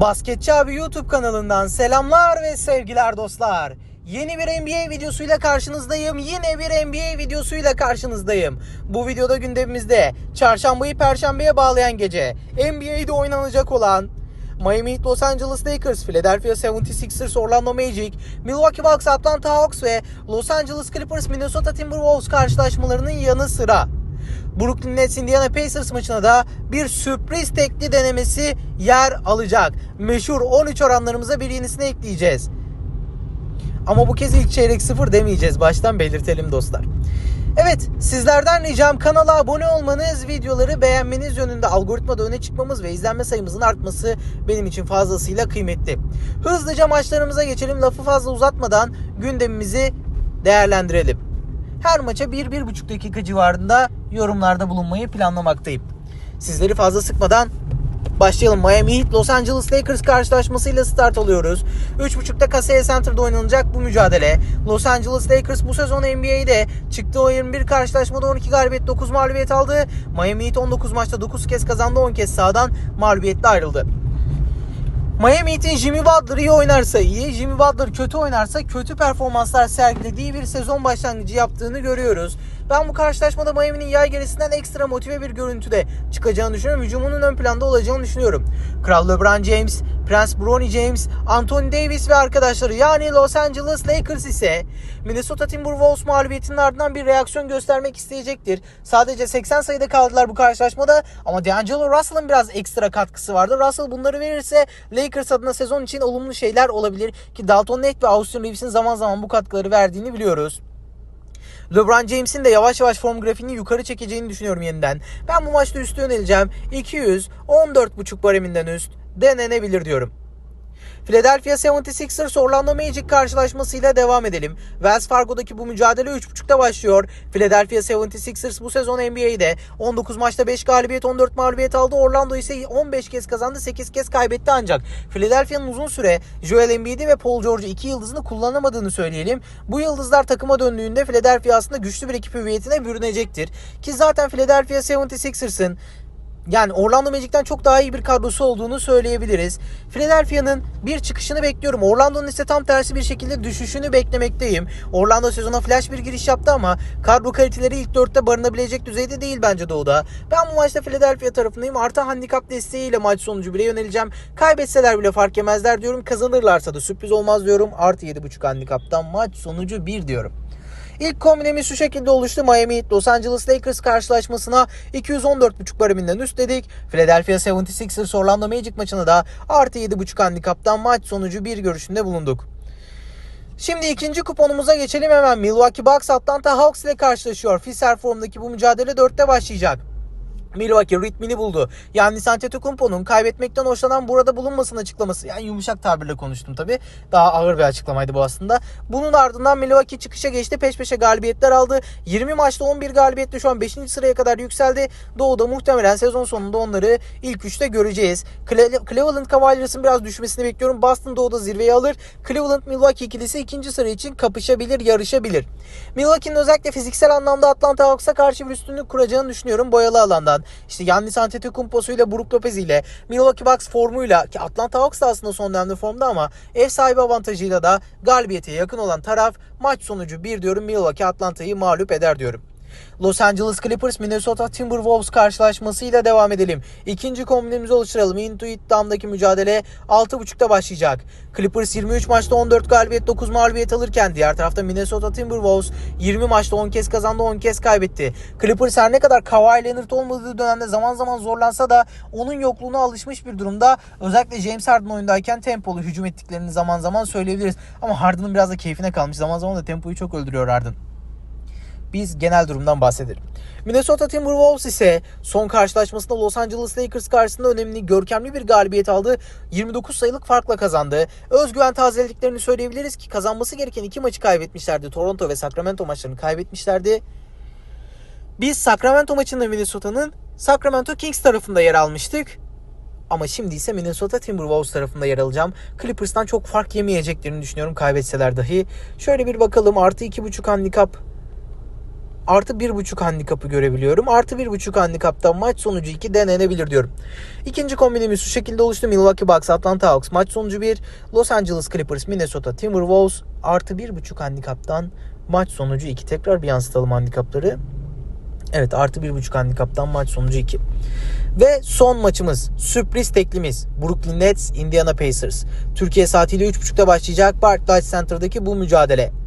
Basketçi abi YouTube kanalından selamlar ve sevgiler dostlar. Yeni bir NBA videosuyla karşınızdayım. Yine bir NBA videosuyla karşınızdayım. Bu videoda gündemimizde çarşambayı perşembeye bağlayan gece NBA'de oynanacak olan Miami Heat, Los Angeles Lakers, Philadelphia 76ers, Orlando Magic, Milwaukee Bucks, Atlanta Hawks ve Los Angeles Clippers, Minnesota Timberwolves karşılaşmalarının yanı sıra Brooklyn Nets Indiana Pacers maçına da bir sürpriz tekli denemesi yer alacak. Meşhur 13 oranlarımıza bir yenisini ekleyeceğiz. Ama bu kez ilk çeyrek sıfır demeyeceğiz. Baştan belirtelim dostlar. Evet sizlerden ricam kanala abone olmanız, videoları beğenmeniz yönünde algoritmada öne çıkmamız ve izlenme sayımızın artması benim için fazlasıyla kıymetli. Hızlıca maçlarımıza geçelim. Lafı fazla uzatmadan gündemimizi değerlendirelim. Her maça 1-1,5 dakika civarında yorumlarda bulunmayı planlamaktayım. Sizleri fazla sıkmadan başlayalım. Miami Heat Los Angeles Lakers karşılaşmasıyla start alıyoruz. 3.30'da Kaseya Center'da oynanacak bu mücadele. Los Angeles Lakers bu sezon NBA'de çıktığı o 21 karşılaşmada 12 galibiyet 9 mağlubiyet aldı. Miami Heat 19 maçta 9 kez kazandı 10 kez sahadan mağlubiyetle ayrıldı. Miami Heat'in Jimmy Butler iyi oynarsa iyi, Jimmy Butler kötü oynarsa kötü performanslar sergilediği bir sezon başlangıcı yaptığını görüyoruz. Ben bu karşılaşmada Miami'nin yay gerisinden ekstra motive bir görüntüde çıkacağını düşünüyorum. Hücumunun ön planda olacağını düşünüyorum. Kral LeBron James, Prens Bronny James, Anthony Davis ve arkadaşları yani Los Angeles Lakers ise Minnesota Timberwolves mağlubiyetinin ardından bir reaksiyon göstermek isteyecektir. Sadece 80 sayıda kaldılar bu karşılaşmada ama D'Angelo Russell'ın biraz ekstra katkısı vardı. Russell bunları verirse Lakers adına sezon için olumlu şeyler olabilir ki Dalton Knecht ve Austin Reeves'in zaman zaman bu katkıları verdiğini biliyoruz. LeBron James'in de yavaş yavaş form grafiğini yukarı çekeceğini düşünüyorum yeniden. Ben bu maçta üstü yöneleceğim. 200, 14.5 bareminden üst denenebilir diyorum. Philadelphia 76ers Orlando Magic karşılaşmasıyla devam edelim. Wells Fargo'daki bu mücadele 3.30'da başlıyor. Philadelphia 76ers bu sezon NBA'de 19 maçta 5 galibiyet 14 mağlubiyet aldı. Orlando ise 15 kez kazandı 8 kez kaybetti ancak Philadelphia'nın uzun süre Joel Embiid'i ve Paul George'u iki yıldızını kullanamadığını söyleyelim. Bu yıldızlar takıma döndüğünde Philadelphia aslında güçlü bir ekip hüviyetine bürünecektir. Ki zaten Philadelphia 76ers'ın yani Orlando Magic'ten çok daha iyi bir kadrosu olduğunu söyleyebiliriz. Philadelphia'nın bir çıkışını bekliyorum. Orlando'nun ise tam tersi bir şekilde düşüşünü beklemekteyim. Orlando sezona flash bir giriş yaptı ama kadro kaliteleri ilk dörtte barınabilecek düzeyde değil bence Doğu'da. Ben bu maçta Philadelphia tarafındayım. Artı handikap desteğiyle maç sonucu bile yöneleceğim. Kaybetseler bile fark yemezler diyorum. Kazanırlarsa da sürpriz olmaz diyorum. Artı 7.5 handikaptan maç sonucu 1 diyorum. İlk kombinemiz şu şekilde oluştu. Miami Los Angeles Lakers karşılaşmasına 214.5 bareminden üst dedik. Philadelphia 76ers Orlando Magic maçına da artı 7.5 handikaptan maç sonucu bir görüşünde bulunduk. Şimdi ikinci kuponumuza geçelim hemen. Milwaukee Bucks Atlanta Hawks ile karşılaşıyor. Fisher formdaki bu mücadele 4'te başlayacak. Milwaukee ritmini buldu. Yani Antetokounmpo'nun kaybetmekten hoşlanan burada bulunmasının açıklaması. Yani yumuşak tabirle konuştum tabi. Daha ağır bir açıklamaydı bu aslında. Bunun ardından Milwaukee çıkışa geçti. Peş peşe galibiyetler aldı. 20 maçta 11 galibiyetle şu an 5. sıraya kadar yükseldi. Doğu'da muhtemelen sezon sonunda onları ilk 3'te göreceğiz. Cle- Cleveland Cavaliers'ın biraz düşmesini bekliyorum. Boston Doğu'da zirveyi alır. Cleveland Milwaukee ikilisi ikinci sıra için kapışabilir, yarışabilir. Milwaukee'nin özellikle fiziksel anlamda Atlanta Hawks'a karşı bir üstünlük kuracağını düşünüyorum boyalı alandan. İşte Giannis Antetokounmpo'su ile Brook Lopez ile Milwaukee Bucks formuyla ki Atlanta Hawks da aslında son dönemde formda ama ev sahibi avantajıyla da galibiyete yakın olan taraf maç sonucu 1 diyorum Milwaukee Atlanta'yı mağlup eder diyorum. Los Angeles Clippers Minnesota Timberwolves karşılaşmasıyla devam edelim. İkinci kombinimizi oluşturalım. Intuit Dam'daki mücadele 6.30'da başlayacak. Clippers 23 maçta 14 galibiyet 9 mağlubiyet alırken diğer tarafta Minnesota Timberwolves 20 maçta 10 kez kazandı 10 kez kaybetti. Clippers her ne kadar Kawhi Leonard olmadığı dönemde zaman zaman zorlansa da onun yokluğuna alışmış bir durumda. Özellikle James Harden oyundayken tempolu hücum ettiklerini zaman zaman söyleyebiliriz. Ama Harden'ın biraz da keyfine kalmış. Zaman zaman da tempoyu çok öldürüyor Harden biz genel durumdan bahsedelim. Minnesota Timberwolves ise son karşılaşmasında Los Angeles Lakers karşısında önemli, görkemli bir galibiyet aldı. 29 sayılık farkla kazandı. Özgüven tazelediklerini söyleyebiliriz ki kazanması gereken iki maçı kaybetmişlerdi. Toronto ve Sacramento maçlarını kaybetmişlerdi. Biz Sacramento maçında Minnesota'nın Sacramento Kings tarafında yer almıştık. Ama şimdi ise Minnesota Timberwolves tarafında yer alacağım. Clippers'tan çok fark yemeyeceklerini düşünüyorum kaybetseler dahi. Şöyle bir bakalım artı 2.5 handikap artı bir buçuk handikapı görebiliyorum. Artı bir buçuk handikaptan maç sonucu 2 denenebilir diyorum. İkinci kombinimiz şu şekilde oluştu. Milwaukee Bucks, Atlanta Hawks maç sonucu 1. Los Angeles Clippers, Minnesota Timberwolves artı bir buçuk handikaptan maç sonucu 2. Tekrar bir yansıtalım handikapları. Evet artı bir buçuk handikaptan maç sonucu 2. Ve son maçımız sürpriz teklimiz Brooklyn Nets Indiana Pacers. Türkiye saatiyle 3.30'da başlayacak Barclays Center'daki bu mücadele.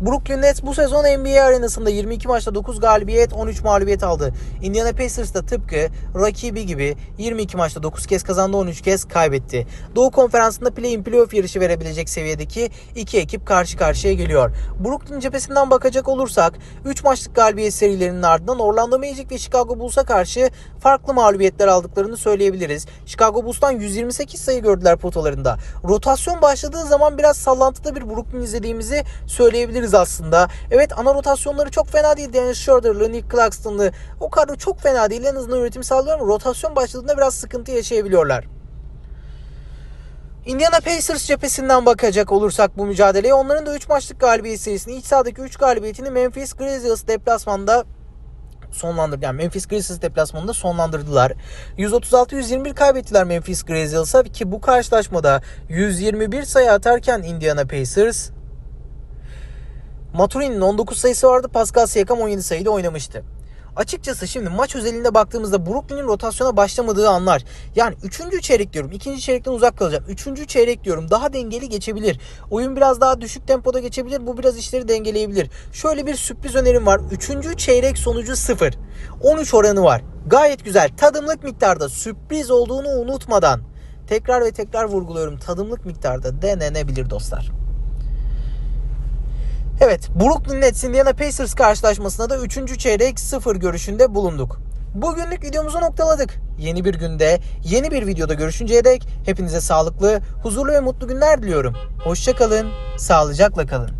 Brooklyn Nets bu sezon NBA arenasında 22 maçta 9 galibiyet 13 mağlubiyet aldı. Indiana Pacers da tıpkı rakibi gibi 22 maçta 9 kez kazandı 13 kez kaybetti. Doğu konferansında play-in playoff yarışı verebilecek seviyedeki iki ekip karşı karşıya geliyor. Brooklyn cephesinden bakacak olursak 3 maçlık galibiyet serilerinin ardından Orlando Magic ve Chicago Bulls'a karşı farklı mağlubiyetler aldıklarını söyleyebiliriz. Chicago Bulls'tan 128 sayı gördüler potalarında. Rotasyon başladığı zaman biraz sallantıda bir Brooklyn izlediğimizi söyleyebiliriz aslında. Evet ana rotasyonları çok fena değil. Dennis Schroeder'lı, Nick Claxton'lı o kadro çok fena değil. En azından üretim sağlıyor ama rotasyon başladığında biraz sıkıntı yaşayabiliyorlar. Indiana Pacers cephesinden bakacak olursak bu mücadeleye onların da 3 maçlık galibiyet serisini iç sahadaki 3 galibiyetini Memphis Grizzlies deplasmanda sonlandırdı. Yani Memphis Grizzlies deplasmanında sonlandırdılar. 136-121 kaybettiler Memphis Grizzlies'a ki bu karşılaşmada 121 sayı atarken Indiana Pacers Maturi'nin 19 sayısı vardı. Pascal Siakam 17 sayıyla oynamıştı. Açıkçası şimdi maç özelinde baktığımızda Brooklyn'in rotasyona başlamadığı anlar. Yani 3. çeyrek diyorum. 2. çeyrekten uzak kalacağım. 3. çeyrek diyorum. Daha dengeli geçebilir. Oyun biraz daha düşük tempoda geçebilir. Bu biraz işleri dengeleyebilir. Şöyle bir sürpriz önerim var. 3. çeyrek sonucu 0. 13 oranı var. Gayet güzel. Tadımlık miktarda sürpriz olduğunu unutmadan tekrar ve tekrar vurguluyorum. Tadımlık miktarda denenebilir dostlar. Evet, Brooklyn Nets Indiana Pacers karşılaşmasında da 3. çeyrek 0 görüşünde bulunduk. Bugünlük videomuzu noktaladık. Yeni bir günde, yeni bir videoda görüşünceye dek hepinize sağlıklı, huzurlu ve mutlu günler diliyorum. Hoşçakalın, sağlıcakla kalın.